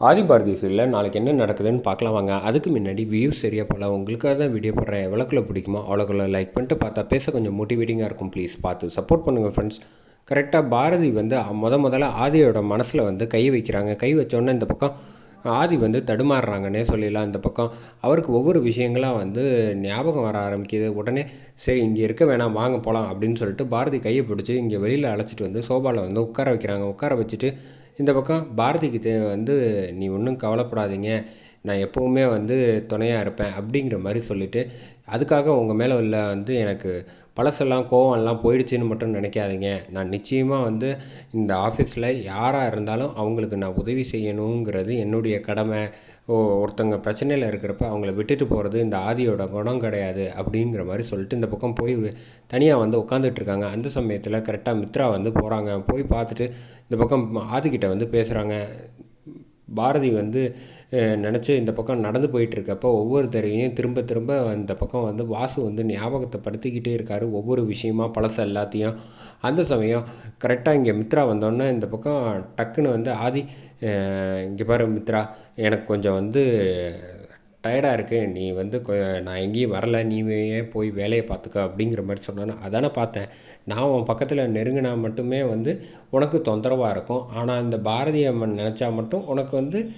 ஆதி பாரதி சீரியலில் நாளைக்கு என்ன நடக்குதுன்னு பார்க்கலாம் வாங்க. அதுக்கு முன்னாடி வியூஸ் சரியாக போகல. உங்களுக்காக தான் வீடியோ போடுறேன். எவ்வளோக்குள்ள பிடிக்குமோ அவ்வளோக்குள்ள லைக் பண்ணிட்டு பார்த்தா பேச கொஞ்சம் மோட்டிவேட்டிங்காக இருக்கும். ப்ளீஸ் பார்த்து சப்போர்ட் பண்ணுங்கள் ஃப்ரெண்ட்ஸ் கரெக்டாக பாரதி வந்து முத முதல்ல ஆதியோட மனசில் வந்து கை வைக்கிறாங்க. கை வச்சோன்னே இந்த பக்கம் ஆதி வந்து தடுமாறுறாங்கன்னே சொல்லிடலாம். இந்த பக்கம் அவருக்கு ஒவ்வொரு விஷயங்களாக வந்து ஞாபகம் வர ஆரம்பிக்குது. உடனே சரி இங்கே இருக்க வேணாம் வாங்க போகலாம் அப்படின்னு சொல்லிட்டு பாரதி கையை பிடிச்சி இங்கே வெளியில் அழைச்சிட்டு வந்து சோபாவில் வந்து உட்கார வைக்கிறாங்க. உட்கார வச்சுட்டு இந்த பக்கம் பாரதிக்கு வந்து நீ ஒன்றும் கவலைப்படாதீங்க. நான் எப்போவுமே வந்து துணையாக இருப்பேன் அப்படிங்கிற மாதிரி சொல்லிவிட்டு அதுக்காக உங்கள் மேலே உள்ள வந்து எனக்கு பழசெல்லாம் கோவம்லாம் போயிடுச்சுன்னு மட்டும் நினைக்காதீங்க. நான் நிச்சயமாக வந்து இந்த ஆஃபீஸில் யாராக இருந்தாலும் அவங்களுக்கு நான் உதவி செய்யணுங்கிறது என்னுடைய கடமை. ஓ ஒருத்தங்க பிரச்சனையில் இருக்கிறப்ப அவங்கள விட்டுட்டு போகிறது இந்த ஆதியோட குணம் கிடையாது அப்படிங்கிற மாதிரி சொல்லிட்டு இந்த பக்கம் போய் தனியாக வந்து உட்காந்துட்ருக்காங்க அந்த சமயத்தில் கரெக்டாக மித்ரா வந்து போகிறாங்க போய் பார்த்துட்டு இந்த பக்கம் ஆதிக்கிட்ட வந்து பேசுகிறாங்க பாரதி வந்து நினச்சி இந்த பக்கம் நடந்து போயிட்டுருக்கப்போ ஒவ்வொரு தடவையும் திரும்ப திரும்ப இந்த பக்கம் வந்து வாசு வந்து ஞாபகத்தை படுத்திக்கிட்டே இருக்கார் ஒவ்வொரு விஷயமா பழச எல்லாத்தையும். அந்த சமயம் கரெக்டாக இங்கே மித்ரா வந்தோடனே இந்த பக்கம் டக்குன்னு வந்து ஆதி இங்கே பாரு மித்ரா எனக்கு கொஞ்சம் வந்து டயர்டாக இருக்கு. நீ வந்து கொ- நான் எங்கேயும் வரல. நீ ஏன் போய் வேலையை பார்த்துக்க? அப்படிங்கிற மாதிரி சொன்னானே அதானே பார்த்தேன். நான் உன் பக்கத்தில் நெருங்கினா மட்டுமே வந்து உனக்கு தொந்தரவாக இருக்கும். ஆனால் இந்த பாரதி அம்மன் நினச்சா மட்டும் உனக்கு வந்து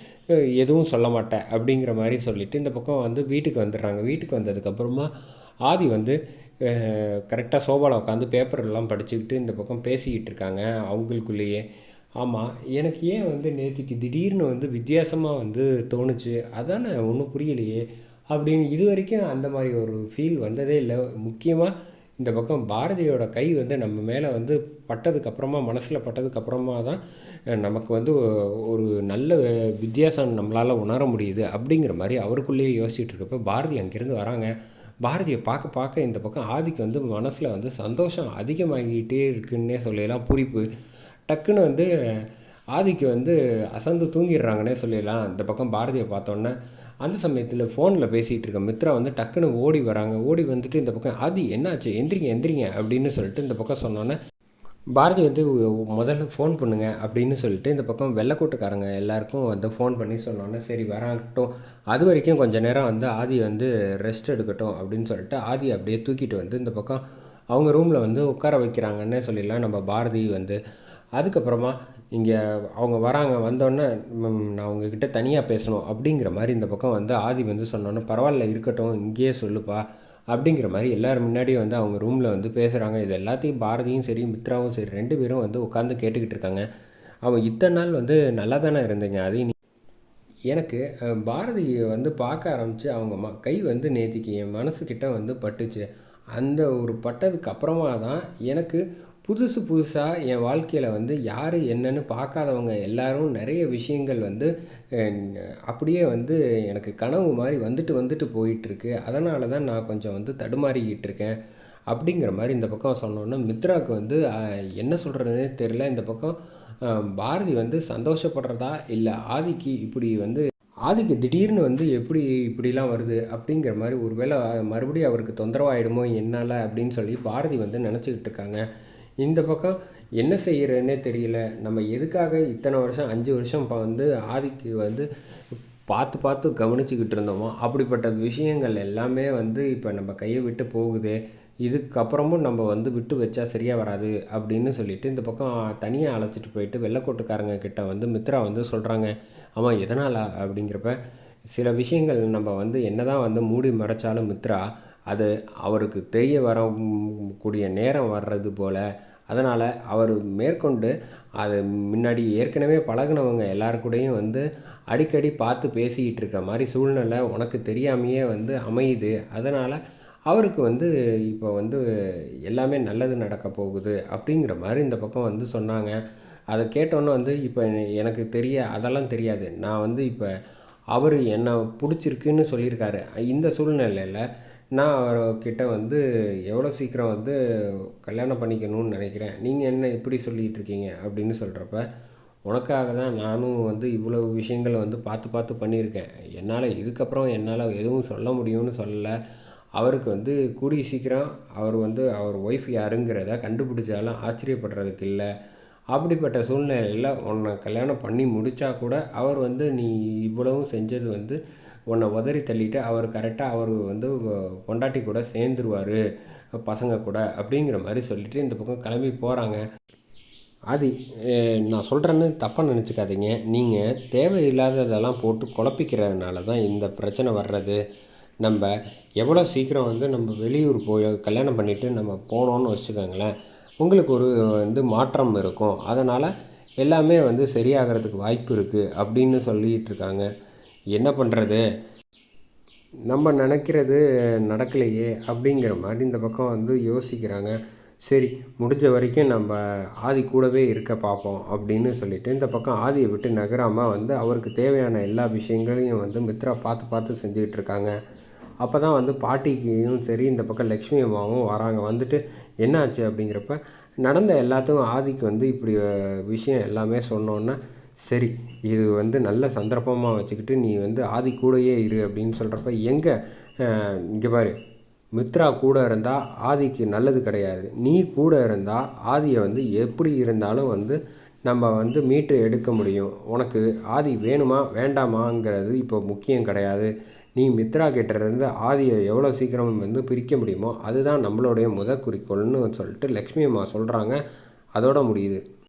எதுவும் சொல்ல மாட்டேன் அப்படிங்கிற மாதிரி சொல்லிவிட்டு இந்த பக்கம் வந்து வீட்டுக்கு வந்துடுறாங்க. வீட்டுக்கு வந்ததுக்கப்புறமா ஆதி வந்து கரெக்டாக சோபாவில் உட்காந்து பேப்பர்லாம் படிச்சுக்கிட்டு இந்த பக்கம் பேசிக்கிட்டு இருக்காங்க. அவங்களுக்குள்ளேயே ஆமாம் எனக்கு ஏன் வந்து நேற்றுக்கு திடீர்னு வந்து வித்தியாசமாக வந்து தோணுச்சு அதானே ஒன்றும் புரியலையே அப்படின்னு இது வரைக்கும் அந்த மாதிரி ஒரு ஃபீல் வந்ததே இல்லை. முக்கியமாக இந்த பக்கம் பாரதியோட கை வந்து நம்ம மேலே வந்து பட்டதுக்கப்புறமா மனசில் பட்டதுக்கப்புறமா தான் நமக்கு வந்து ஒரு நல்ல வித்தியாசம் நம்மளால் உணர முடியுது அப்படிங்கிற மாதிரி அவருக்குள்ளேயே யோசிச்சுட்டு இருக்கப்ப பாரதி அங்கேருந்து வராங்க. பாரதியை பார்க்க பார்க்க இந்த பக்கம் ஆதிக்கு வந்து மனசில் வந்து சந்தோஷம் அதிகமாகிக்கிட்டே இருக்குன்னே சொல்லலாம். பூரிப்பு டக்குன்னு வந்து ஆதிக்கு வந்து அசந்து தூங்கிடுறாங்கன்னே சொல்லிடலாம். இந்த பக்கம் பாரதியை பார்த்தோன்னே அந்த சமயத்தில் ஃபோனில் பேசிகிட்டு இருக்க மித்ரா வந்து டக்குன்னு ஓடி வராங்க. ஓடி வந்துட்டு இந்த பக்கம் ஆதி என்னாச்சு? எந்திரிங்க எந்திரிங்க அப்படின்னு சொல்லிட்டு இந்த பக்கம் சொன்னோன்னே பாரதி வந்து முதல்ல ஃபோன் பண்ணுங்க அப்படின்னு சொல்லிட்டு இந்த பக்கம் வெள்ளக்கூட்டக்காரங்க எல்லாருக்கும் வந்து ஃபோன் பண்ணி சொன்னோன்னே சரி வராங்கட்டும். அது வரைக்கும் கொஞ்ச நேரம் வந்து ஆதி வந்து ரெஸ்ட் எடுக்கட்டும் அப்படின்னு சொல்லிட்டு ஆதி அப்படியே தூக்கிட்டு வந்து இந்த பக்கம் அவங்க ரூமில் வந்து உட்கார வைக்கிறாங்கன்னே சொல்லிடலாம். நம்ம பாரதி வந்து அதுக்கப்புறமா இங்கே அவங்க வராங்க வந்தோடனே நான் உங்ககிட்ட தனியாக பேசணும். அப்படிங்கிற மாதிரி இந்த பக்கம் வந்து ஆதி வந்து சொன்னோன்னே பரவாயில்ல இருக்கட்டும் இங்கேயே சொல்லுப்பா. அப்படிங்கிற மாதிரி எல்லோரும் முன்னாடியும் வந்து அவங்க ரூமில் வந்து பேசுகிறாங்க இது எல்லாத்தையும் பாரதியும் சரி மித்ராவும் சரி ரெண்டு பேரும் வந்து உட்காந்து கேட்டுக்கிட்டு இருக்காங்க. அவன் இத்தனை நாள் வந்து நல்லா தானே இருந்தீங்க அதையும் நீ எனக்கு பாரதியை பாரதி வந்து பார்க்க ஆரம்பித்து அவங்க ம கை வந்து நேத்திக்கு என் மனசுக்கிட்ட வந்து பட்டுச்சு. அந்த ஒரு பட்டதுக்கு அப்புறமா தான் எனக்கு புதுசு புதுசாக என் வாழ்க்கையில் வந்து யார் என்னன்னு பார்க்காதவங்க எல்லாரும் நிறைய விஷயங்கள் வந்து அப்படியே வந்து எனக்கு கனவு மாதிரி வந்துட்டு வந்துட்டு போயிட்டுருக்கு. அதனால தான் நான் கொஞ்சம் வந்து தடுமாறிக்கிட்டு இருக்கேன். அப்படிங்கிற மாதிரி இந்த பக்கம் சொன்னோன்னா மித்ராவுக்கு வந்து என்ன சொல்கிறதுனே தெரில இந்த பக்கம் பாரதி வந்து சந்தோஷப்படுறதா இல்லை ஆதிக்கு இப்படி வந்து ஆதிக்கு திடீர்னு வந்து எப்படி இப்படிலாம் வருது அப்படிங்கிற மாதிரி ஒருவேளை மறுபடியும் அவருக்கு தொந்தரவாயிடுமோ என்னால் அப்படின்னு சொல்லி பாரதி வந்து நினச்சிக்கிட்டு இருக்காங்க. இந்த பக்கம் என்ன செய்கிறேன்னே தெரியல. நம்ம எதுக்காக இத்தனை வருஷம் அஞ்சு வருஷம் இப்போ வந்து ஆதிக்கு வந்து பார்த்து பார்த்து கவனிச்சுக்கிட்டு இருந்தோமோ அப்படிப்பட்ட விஷயங்கள் எல்லாமே வந்து இப்போ நம்ம கையை விட்டு போகுது. இதுக்கப்புறமும் நம்ம வந்து விட்டு வச்சா சரியாக வராது அப்படின்னு சொல்லிட்டு இந்த பக்கம் தனியாக அழைச்சிட்டு போயிட்டு வெள்ளைக்கோட்டுக்காரங்க கிட்ட வந்து மித்ரா வந்து சொல்கிறாங்க ஆமாம் எதனால்? அப்படிங்கிறப்ப சில விஷயங்கள் நம்ம வந்து என்னதான் வந்து மூடி மறைச்சாலும் மித்ரா அது அவருக்கு தெரிய வர கூடிய நேரம் வர்றது போல். அதனால் அவர் மேற்கொண்டு அது முன்னாடி ஏற்கனவே பழகுனவங்க எல்லாருக்கூடையும் வந்து அடிக்கடி பார்த்து பேசிக்கிட்டு இருக்க மாதிரி சூழ்நிலை உனக்கு தெரியாமையே வந்து அமையுது. அதனால் அவருக்கு வந்து இப்போ வந்து எல்லாமே நல்லது நடக்க போகுது அப்படிங்கிற மாதிரி இந்த பக்கம் வந்து சொன்னாங்க. அதை கேட்டோன்னே வந்து இப்போ எனக்கு தெரிய அதெல்லாம் தெரியாது. நான் வந்து இப்போ அவர் என்னை பிடிச்சிருக்குன்னு சொல்லியிருக்காரு. இந்த சூழ்நிலையில் நான் அவர்கிட்ட வந்து எவ்வளோ சீக்கிரம் வந்து கல்யாணம் பண்ணிக்கணும்னு நினைக்கிறேன். நீங்கள் என்ன இப்படி சொல்லிகிட்டு இருக்கீங்க? அப்படின்னு சொல்கிறப்ப உனக்காக தான் நானும் வந்து இவ்வளவு விஷயங்களை வந்து பார்த்து பார்த்து பண்ணியிருக்கேன். என்னால் இதுக்கப்புறம் என்னால் எதுவும் சொல்ல முடியும்னு சொல்லலை. அவருக்கு வந்து கூடிய சீக்கிரம் அவர் வந்து அவர் ஒய்ஃப் யாருங்கிறத கண்டுபிடிச்சாலும் ஆச்சரியப்படுறதுக்கு இல்லை. அப்படிப்பட்ட சூழ்நிலையில் உன்னை கல்யாணம் பண்ணி முடித்தா கூட அவர் வந்து நீ இவ்வளவும் செஞ்சது வந்து உன்னை உதறி தள்ளிட்டு அவர் கரெக்டாக அவர் வந்து பொண்டாட்டி கூட சேர்ந்துருவார் பசங்க கூட அப்படிங்கிற மாதிரி சொல்லிவிட்டு இந்த பக்கம் கிளம்பி போகிறாங்க அது நான் சொல்கிறேன்னு தப்பாக நினச்சிக்காதீங்க. நீங்கள் தேவையில்லாததெல்லாம் போட்டு குழப்பிக்கிறதுனால தான் இந்த பிரச்சனை வர்றது. நம்ம எவ்வளோ சீக்கிரம் வந்து நம்ம வெளியூர் போய் கல்யாணம் பண்ணிவிட்டு நம்ம போனோன்னு வச்சுக்கோங்களேன். உங்களுக்கு ஒரு வந்து மாற்றம் இருக்கும். அதனால் எல்லாமே வந்து சரியாகிறதுக்கு வாய்ப்பு இருக்குது அப்படின்னு சொல்லிகிட்டு இருக்காங்க. என்ன பண்ணுறது நம்ம நினைக்கிறது நடக்கலையே அப்படிங்கிற மாதிரி இந்த பக்கம் வந்து யோசிக்கிறாங்க. சரி முடிஞ்ச வரைக்கும் நம்ம ஆதி கூடவே இருக்க பார்ப்போம் அப்படின்னு சொல்லிட்டு இந்த பக்கம் ஆதியை விட்டு நகராமல் வந்து அவருக்கு தேவையான எல்லா விஷயங்களையும் வந்து மித்ரா பார்த்து பார்த்து செஞ்சுக்கிட்டு இருக்காங்க. அப்போ தான் வந்து பாட்டிக்கும் சரி இந்த பக்கம் லக்ஷ்மி அம்மாவும் வராங்க. வந்துட்டு என்னாச்சு அப்படிங்கிறப்ப நடந்த எல்லாத்துக்கும் ஆதிக்கு வந்து இப்படி விஷயம் எல்லாமே சொன்னோன்னே சரி இது வந்து நல்ல சந்தர்ப்பமாக வச்சுக்கிட்டு நீ வந்து ஆதி கூடயே இரு அப்படின்னு சொல்கிறப்ப எங்கே இங்கே பாரு மித்ரா கூட இருந்தால் ஆதிக்கு நல்லது கிடையாது. நீ கூட இருந்தால் ஆதியை வந்து எப்படி இருந்தாலும் வந்து நம்ம வந்து மீட்டு எடுக்க முடியும். உனக்கு ஆதி வேணுமா வேண்டாமாங்கிறது இப்போ முக்கியம் கிடையாது. நீ மித்ரா கிட்டேருந்து ஆதியை எவ்வளோ சீக்கிரம் வந்து பிரிக்க முடியுமோ அதுதான் நம்மளுடைய முத குறிக்கோள்னு சொல்லிட்டு லக்ஷ்மி அம்மா சொல்கிறாங்க அதோட முடியுது.